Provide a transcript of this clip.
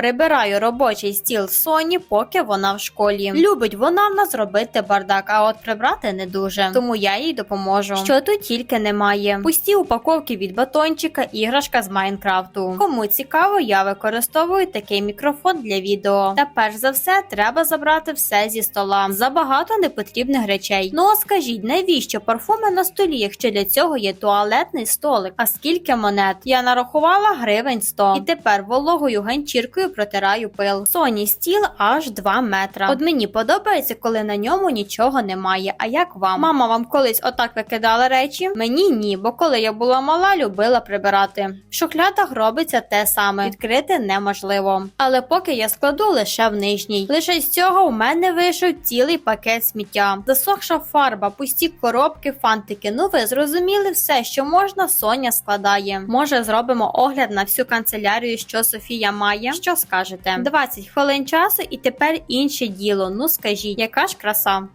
Прибираю робочий стіл Соні, поки вона в школі. Любить вона в нас робити бардак, а от прибрати не дуже. Тому я їй допоможу. Що тут тільки немає. Пусті упаковки від батончика, іграшка з Майнкрафту. Кому цікаво, я використовую такий мікрофон для відео. Та перш за все, треба забрати все зі стола. Забагато непотрібних речей. Ну а скажіть, навіщо парфуми на столі, якщо для цього є туалетний столик? А скільки монет? Я нарахувала гривень 100. І тепер вологою ганчіркою протираю пил. Соні стіл аж 2 метра. От мені подобається, коли на ньому нічого немає. А як вам? Мама вам колись отак викидала речі? Мені ні, бо коли я була мала, любила прибирати. В шухлядах робиться те саме, відкрити неможливо. Але поки я складу лише в нижній. Лише з цього у мене вийшов цілий пакет сміття. Засохша фарба, пусті коробки, фантики. Ну ви зрозуміли все, що можна, Соня складає. Може, зробимо огляд на всю канцелярію, що Софія має. Що скажете? 20 хвилин часу, і тепер інше діло. Ну скажіть, яка ж краса?